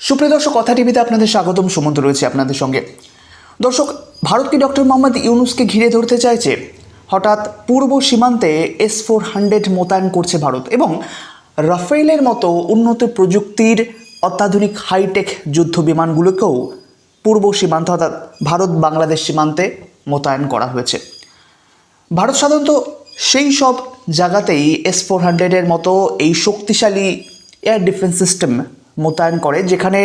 সুপ্রিয় দর্শক, কথা টিভিতে আপনাদের স্বাগতম। সুমন্ত রয়েছে আপনাদের সঙ্গে। দর্শক ভারতকে ডক্টর মোহাম্মদ ইউনুসকে ঘিরে ধরতে চাইছে? হঠাৎ পূর্ব সীমান্তে এস ফোর হান্ড্রেড মোতায়েন করছে ভারত এবং রাফেলের মতো উন্নত প্রযুক্তির অত্যাধুনিক হাইটেক যুদ্ধ বিমানগুলোকেও পূর্ব সীমান্ত অর্থাৎ ভারত বাংলাদেশ সীমান্তে মোতায়েন করা হয়েছে। ভারত সাধারণত সেই সব জায়গাতেই এস ফোর হান্ড্রেডের মতো এই শক্তিশালী এয়ার ডিফেন্স সিস্টেম মোতায়েন করে, যেখানে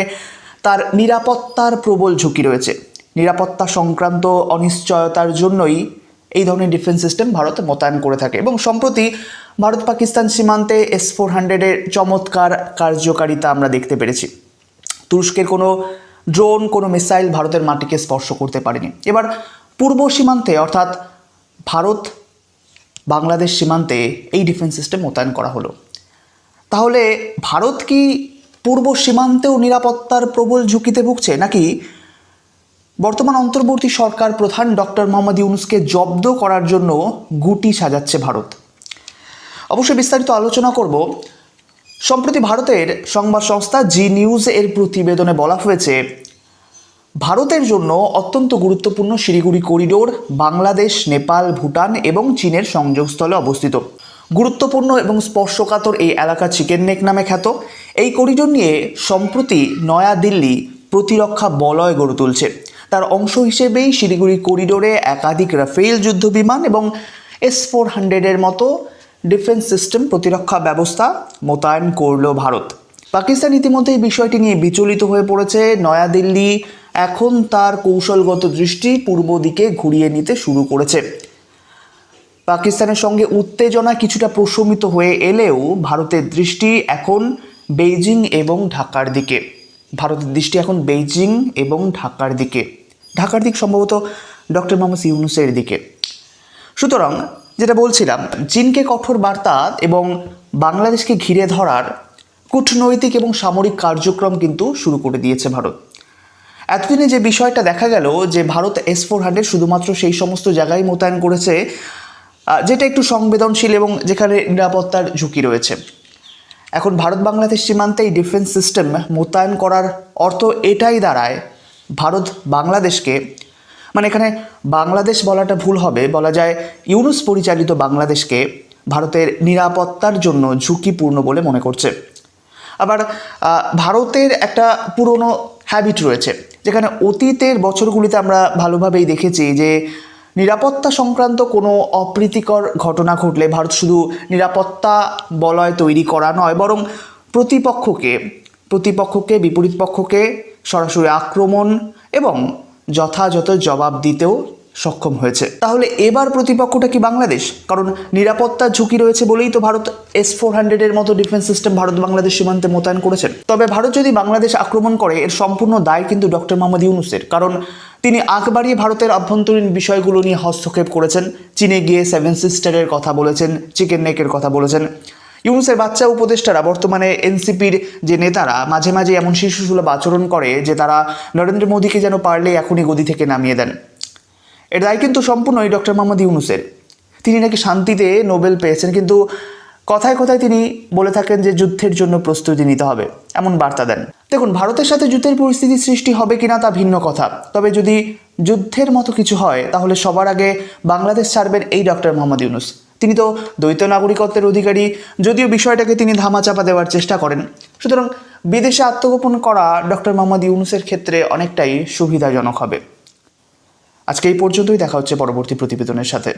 তার নিরাপত্তার প্রবল ঝুঁকি রয়েছে। নিরাপত্তা সংক্রান্ত অনিশ্চয়তার জন্যই এই ধরনের ডিফেন্স সিস্টেম ভারত মোতায়েন করে থাকে এবং সম্প্রতি ভারত পাকিস্তান সীমান্তে এস ফোর হান্ড্রেডের চমৎকার কার্যকারিতা আমরা দেখতে পেরেছি। তুরস্কের কোনো ড্রোন কোনো মিসাইল ভারতের মাটিকে স্পর্শ করতে পারেনি। এবার পূর্ব সীমান্তে, অর্থাৎ ভারত বাংলাদেশ সীমান্তে এই ডিফেন্স সিস্টেম মোতায়েন করা হলো। তাহলে ভারত কি পূর্ব সীমান্তেও নিরাপত্তার প্রবল ঝুঁকিতে ভুগছে নাকি বর্তমান অন্তর্বর্তী সরকার প্রধান ডক্টর মোহাম্মদ ইউনুসকে জব্দ করার জন্য গুটি সাজাচ্ছে ভারত? অবশ্যই বিস্তারিত আলোচনা করব। সম্প্রতি ভারতের সংবাদ সংস্থা জি নিউজ এর প্রতিবেদনে বলা হয়েছে, ভারতের জন্য অত্যন্ত গুরুত্বপূর্ণ শিলিগুড়ি করিডোর বাংলাদেশ, নেপাল, ভুটান এবং চীনের সংযোগস্থলে অবস্থিত। গুরুত্বপূর্ণ এবং স্পর্শকাতর এই এলাকা চিকেন নেক নামে খ্যাত। এই করিডোর নিয়ে সম্প্রতি নয়াদিল্লি প্রতিরক্ষা বলয় গড়ে তুলছে। তার অংশ হিসেবেই শিলিগুড়ি করিডোরে একাধিক রাফেল যুদ্ধ বিমান এবং এস ফোর হান্ড্রেডের মতো ডিফেন্স সিস্টেম প্রতিরক্ষা ব্যবস্থা মোতায়েন করল ভারত। পাকিস্তান ইতিমধ্যে এই বিষয়টি নিয়ে বিচলিত হয়ে পড়েছে। নয়াদিল্লি এখন তার কৌশলগত দৃষ্টি পূর্ব দিকে ঘুরিয়ে নিতে শুরু করেছে। পাকিস্তানের সঙ্গে উত্তেজনা কিছুটা প্রশমিত হয়ে এলেও ভারতের দৃষ্টি এখন বেইজিং এবং ঢাকার দিকে। ভারতের দৃষ্টি এখন বেইজিং এবং ঢাকার দিকে। ঢাকার দিক সম্ভবত ডক্টর মোহাম্মদ ইউনুসের দিকে। সুতরাং যেটা বলছিলাম, চীনকে কঠোর বার্তা এবং বাংলাদেশকে ঘিরে ধরার কূটনৈতিক এবং সামরিক কার্যক্রম কিন্তু শুরু করে দিয়েছে ভারত। এতদিনে যে বিষয়টা দেখা গেল যে ভারত এস ফোর হান্ড্রেড শুধুমাত্র সেই সমস্ত জায়গায় মোতায়েন করেছে যেটা একটু সংবেদনশীল এবং যেখানে নিরাপত্তার ঝুঁকি রয়েছে। এখন ভারত বাংলাদেশ সীমান্তে এই ডিফেন্স সিস্টেম মোতায়েন করার অর্থ এটাই দাঁড়ায়, ভারত বাংলাদেশকে মানে এখানে বাংলাদেশ বলাটা ভুল হবে, বলা যায় ইউনুস পরিচালিত বাংলাদেশকে ভারতের নিরাপত্তার জন্য ঝুঁকিপূর্ণ বলে মনে করছে। আবার ভারতের একটা পুরনো হ্যাবিট রয়েছে, যেখানে অতীতের বছরগুলিতে আমরা ভালোভাবেই দেখেছি যে নিরাপত্তা সংক্রান্ত কোনো অপ্রীতিকর ঘটনা ঘটলে ভারত শুধু নিরাপত্তা বলয় তৈরি করা নয়, বরং প্রতিপক্ষকে প্রতিপক্ষকে, বিপরীত পক্ষকে সরাসরি আক্রমণ এবং যথাযথ জবাব দিতেও সক্ষম হয়েছে। তাহলে এবার প্রতিপক্ষটা কি বাংলাদেশ? কারণ নিরাপত্তার ঝুঁকি রয়েছে বলেই তো ভারত এস ফোর হান্ড্রেডের মতো ডিফেন্স সিস্টেম ভারত বাংলাদেশ সীমান্তে মোতায়েন করেছেন। তবে ভারত যদি বাংলাদেশ আক্রমণ করে, এর সম্পূর্ণ দায় কিন্তু ডক্টর মোহাম্মদ ইউনুসের। কারণ তিনি আঁক বাড়িয়ে ভারতের আভ্যন্তরীণ বিষয়গুলো নিয়ে হস্তক্ষেপ করেছেন। চীনে গিয়ে সেভেন সিস্টারের কথা বলেছেন চিকেন নেকের কথা বলেছেন। ইউনুসের বাচ্চা উপদেষ্টারা বর্তমানে এনসিপির যে নেতারা, মাঝে মাঝে এমন শিশুসুলভ আচরণ করে যে তারা নরেন্দ্র মোদীকে যেন পারলে এখনই গদি থেকে নামিয়ে দেন। এর দায় কিন্তু সম্পূর্ণই ডক্টর মোহাম্মদ ইউনুসের। তিনি নাকি শান্তিতে নোবেল পেয়েছেন, কিন্তু কথায় কথায় তিনি বলে থাকেন যে যুদ্ধের জন্য প্রস্তুতি নিতে হবে, এমন বার্তা দেন। দেখুন, ভারতের সাথে যুদ্ধের পরিস্থিতি সৃষ্টি হবে কিনা তা ভিন্ন কথা। তবে যদি যুদ্ধের মতো কিছু হয়, তাহলে সবার আগে বাংলাদেশ ছাড়বেন এই ডক্টর মোহাম্মদ ইউনুস। তিনি তো দ্বৈত নাগরিকত্বের অধিকারী, যদিও বিষয়টাকে তিনি ধামাচাপা দেওয়ার চেষ্টা করেন। সুতরাং বিদেশে আত্মগোপন করা ডক্টর মোহাম্মদ ইউনুসের ক্ষেত্রে অনেকটাই সুবিধাজনক হবে। আজকে এই পর্যন্তই দেখা হচ্ছে পরবর্তী প্রতিবেদনের সাথে।